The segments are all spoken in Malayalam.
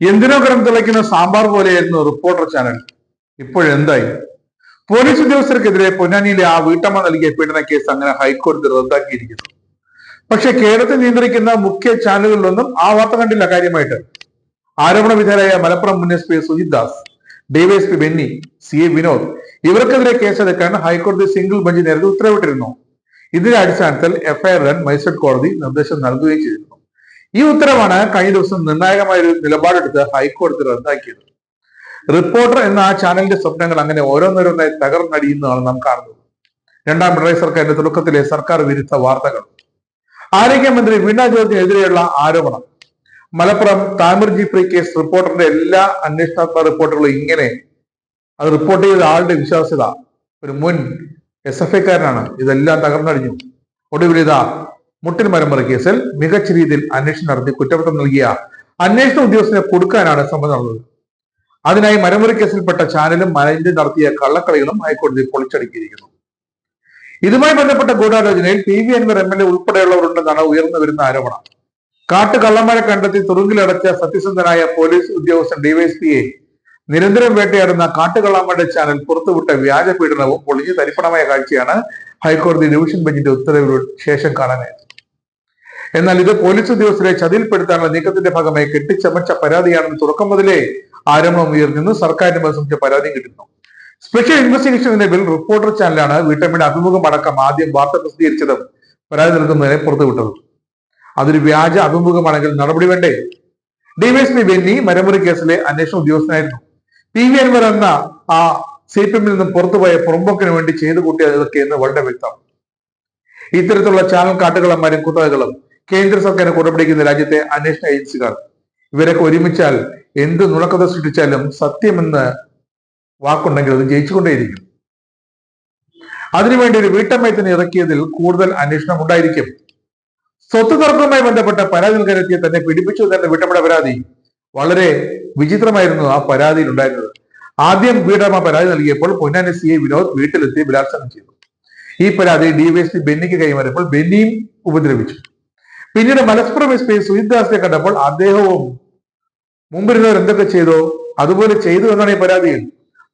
എന്തിനോ കിടന്ന് തിളയ്ക്കുന്ന സാമ്പാർ പോലെയായിരുന്നു റിപ്പോർട്ടർ ചാനൽ ഇപ്പോഴെന്തായി പോലീസ് ഉദ്യോഗസ്ഥർക്കെതിരെ പൊന്നാനിയിലെ ആ വീട്ടമ്മ നൽകിയ പീഡന കേസ് അങ്ങനെ ഹൈക്കോടതി റദ്ദാക്കിയിരിക്കുന്നു. പക്ഷെ കേരളത്തെ നിയന്ത്രിക്കുന്ന മുഖ്യ ചാനലുകളിലൊന്നും ആ വാർത്ത കണ്ടില്ല കാര്യമായിട്ട്. ആരോപണ വിധേയരായ മലപ്പുറം മുൻ S P Sujith Das DYSP Benny C A Vinod ഇവർക്കെതിരെ കേസെടുക്കാൻ ഹൈക്കോടതി സിംഗിൾ ബെഞ്ച് നേരത്തെ ഉത്തരവിട്ടിരുന്നു. ഇതിന്റെ അടിസ്ഥാനത്തിൽ എഫ്ഐആർ റൺ മജിസ്ട്രേറ്റ് കോടതി നിർദ്ദേശം നൽകുകയും ചെയ്തിരുന്നു ഈ ഉത്തരവാണ് കഴിഞ്ഞ ദിവസം നിർണായകമായ ഒരു നിലപാടെടുത്ത് ഹൈക്കോടതി റദ്ദാക്കിയത്. റിപ്പോർട്ടർ എന്ന ആ ചാനലിന്റെ സ്വപ്നങ്ങൾ അങ്ങനെ ഓരോന്നോരോന്നായി തകർന്നടിയുന്നതാണ് നാം കാണുന്നത്. രണ്ടാം പിണറായി സർക്കാരിന്റെ തുടക്കത്തിലെ സർക്കാർ വിരുദ്ധ വാർത്തകൾ. ആരോഗ്യമന്ത്രി വീണ ജോർജിനെതിരെയുള്ള ആരോപണം. മലപ്പുറം താമിർ പ്രീ കേസ് റിപ്പോർട്ടറിന്റെ എല്ലാ അന്വേഷണാത്മക റിപ്പോർട്ടുകളും ഇങ്ങനെ. അത് റിപ്പോർട്ട് ചെയ്ത ആളുടെ വിശ്വാസ്യത. ഒരു മുൻ എസ് എഫ് ഐക്കാരനാണ്. ഇതെല്ലാം തകർന്നടിഞ്ഞു. ഒടുവിൽ ഇതാ മുട്ടിൽ മരമറി കേസിൽ മികച്ച രീതിയിൽ അന്വേഷണം നടത്തി കുറ്റപത്രം നൽകിയ അന്വേഷണ ഉദ്യോഗസ്ഥനെ കൊടുക്കാനാണ് സമ്മതം നടന്നത്. അതിനായി മരമുറി കേസിൽപ്പെട്ട ചാനലും മലഞ്ച് നടത്തിയ കള്ളക്കളികളും ഹൈക്കോടതി പൊളിച്ചടുക്കിയിരിക്കുന്നു. ഇതുമായി ബന്ധപ്പെട്ട ഗൂഢാലോചനയിൽ P V Anvar M L A ഉൾപ്പെടെയുള്ളവരുണ്ടെന്നാണ് ഉയർന്നു വരുന്ന ആരോപണം. കാട്ടുകള്ളന്മാരെ കണ്ടെത്തി തുറുങ്കിലടച്ച സത്യസന്ധനായ പോലീസ് ഉദ്യോഗസ്ഥൻ ഡിവൈഎസ്പിയെ നിരന്തരം വേട്ടയാടുന്ന കാട്ടുകള്ളാമ്മയുടെ ചാനൽ പുറത്തുവിട്ട വ്യാജ പീഡനവും പൊളിഞ്ഞ് തരിപ്പണമായ കാഴ്ചയാണ് ഹൈക്കോടതി ഡിവിഷൻ ബെഞ്ചിന്റെ ഉത്തരവിന് ശേഷം കാണാനായത്. എന്നാൽ ഇത് പോലീസ് ഉദ്യോഗസ്ഥരെ ചതിയിൽപ്പെടുത്താനുള്ള നീക്കത്തിന്റെ ഭാഗമായി കെട്ടിച്ചമച്ച പരാതിയാണെന്ന് തുടക്കം മുതലേ ആരംഭം ഉയർന്നു സർക്കാരിന് സംബന്ധിച്ച പരാതി കിട്ടുന്നു. സ്പെഷ്യൽ ഇൻവെസ്റ്റിഗേഷൻ ബിൽ റിപ്പോർട്ടർ ചാനലാണ് വീട്ടമ്മയുടെ അഭിമുഖം അടക്കം ആദ്യം വാർത്ത പ്രസിദ്ധീകരിച്ചതും പരാതി നൽകുന്നതിനെ പുറത്തുവിട്ടത് അതൊരു വ്യാജ അഭിമുഖമാണെങ്കിൽ നടപടി വേണ്ടേ? ഡിവൈഎസ്പി ബെന്നി മരമുറി കേസിലെ അന്വേഷണ ഉദ്യോഗസ്ഥനായിരുന്നു. പി വി അൻവർ എന്ന ആ സി പി എമ്മിൽ നിന്നും പുറത്തുപോയ പുറമ്പോക്കിന് വേണ്ടി ചെയ്തു കൂട്ടിയത് ഇതൊക്കെ എന്ന് വളരെ വ്യക്തം ഇത്തരത്തിലുള്ള ചാനൽ കാട്ടുകളന്മാരും കുത്തകകളും കേന്ദ്ര സർക്കാരിനെ കുടപിടിക്കുന്ന രാജ്യത്തെ അന്വേഷണ ഏജൻസികൾ ഇവരൊക്കെ ഒരുമിച്ചാൽ എന്ത് നുണക്കഥ സൃഷ്ടിച്ചാലും സത്യമെന്ന് വാക്കുണ്ടെങ്കിൽ അത് ജയിച്ചുകൊണ്ടേയിരിക്കും. അതിനുവേണ്ടി ഒരു വീട്ടമ്മയത്തിന് ഇറക്കിയതിൽ കൂടുതൽ അന്വേഷണം ഉണ്ടായിരിക്കും. സ്വത്ത് തർക്കവുമായി ബന്ധപ്പെട്ട പരാതി നൽകാനെത്തിയ തന്നെ പിടിപ്പിച്ചു തന്നെ വീട്ടമ്മയുടെ പരാതി വളരെ വിചിത്രമായിരുന്നു ആ പരാതിയിൽ ഉണ്ടായിരുന്നത്. ആദ്യം വീട്ടമ്മ പരാതി നൽകിയപ്പോൾ പൊന്നാനി സി എ വിനോദ് വീട്ടിലെത്തി ബലാത്സംഗം ചെയ്തു. ഈ പരാതി ഡിവൈഎസ്പി ബെന്നിക്ക് കൈമാറിയപ്പോൾ ബെന്നിയും ഉപദ്രവിച്ചു. പിന്നീട് മലപ്പുറം എസ് പി സുജിദ്ദാസിനെ കണ്ടപ്പോൾ അദ്ദേഹവും മുമ്പിരുന്നവർ എന്തൊക്കെ ചെയ്തോ? അതുപോലെ ചെയ്തു എന്നാണ് ഈ പരാതിയിൽ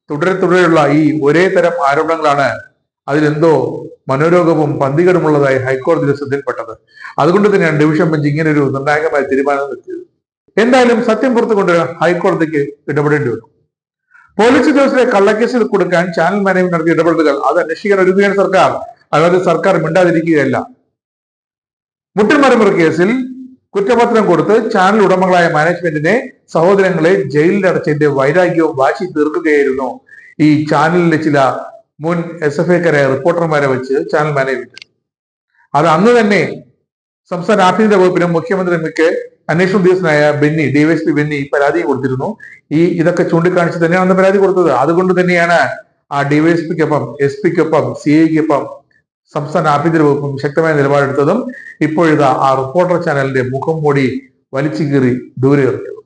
തുടരെ തുടരെയുള്ള ഈ ഒരേ തരം ആരോപണങ്ങളാണ് അതിലെന്തോ മനോരോഗവും പന്തികടുമുള്ളതായി ഹൈക്കോടതിയുടെ ശ്രദ്ധയിൽപ്പെട്ടത് അതുകൊണ്ട് തന്നെയാണ് ഡിവിഷൻ ബെഞ്ച് ഇങ്ങനെ ഒരു നിർണായകമായ തീരുമാനം എത്തിയത് എന്തായാലും സത്യം പുറത്തു കൊണ്ട് ഹൈക്കോടതിക്ക് ഇടപെടേണ്ടി വന്നു. പോലീസ് ഉദ്യോഗസ്ഥരെ കള്ളക്കേസിൽ കൊടുക്കാൻ ചാനൽ മാനേജ്മെന്റ് നടത്തിയ ഇടപെടലുകൾ അത് അന്വേഷിക്കാൻ ഒരുങ്ങുകയാണ് സർക്കാർ. അതായത് സർക്കാർ മിണ്ടാതിരിക്കുകയല്ല. മുട്ടിൽമരമുറി കേസിൽ കുറ്റപത്രം കൊടുത്ത് ചാനൽ ഉടമകളായ മാനേജ്മെന്റിനെ സഹോദരങ്ങളെ ജയിലിൽ ജയിലിലടച്ചതിന്റെ വൈരാഗ്യവും വാശി തീർക്കുകയായിരുന്നു. ഈ ചാനലിലെ ചില മുൻ എസ് എഫ് ഐക്കാരായ റിപ്പോർട്ടർമാരെ വെച്ച് ചാനൽ മാനേജ്മെന്റ്. അത് അന്ന് തന്നെ സംസ്ഥാന ആഭ്യന്തര വകുപ്പിനും മുഖ്യമന്ത്രിക്ക് അന്വേഷണ ഉദ്യോഗസ്ഥനായ ബെന്നി ഡിവൈഎസ്പി ബെന്നി പരാതി കൊടുത്തിരുന്നു. ഈ ഇതൊക്കെ ചൂണ്ടിക്കാണിച്ച് തന്നെയാണ് പരാതി കൊടുത്തത്. അതുകൊണ്ട് തന്നെയാണ് ആ ഡിവൈഎസ്പിക്കൊപ്പം എസ് പിക്കൊപ്പം സി ഐക്കൊപ്പം സംസ്ഥാന ആഭ്യന്തര വകുപ്പും ശക്തമായ നിലപാടെടുത്തതും ഇപ്പോഴിതാ ആ റിപ്പോർട്ടർ ചാനലിന്റെ മുഖം മൂടി വലിച്ചു കീറി ദൂരെ എറിഞ്ഞത്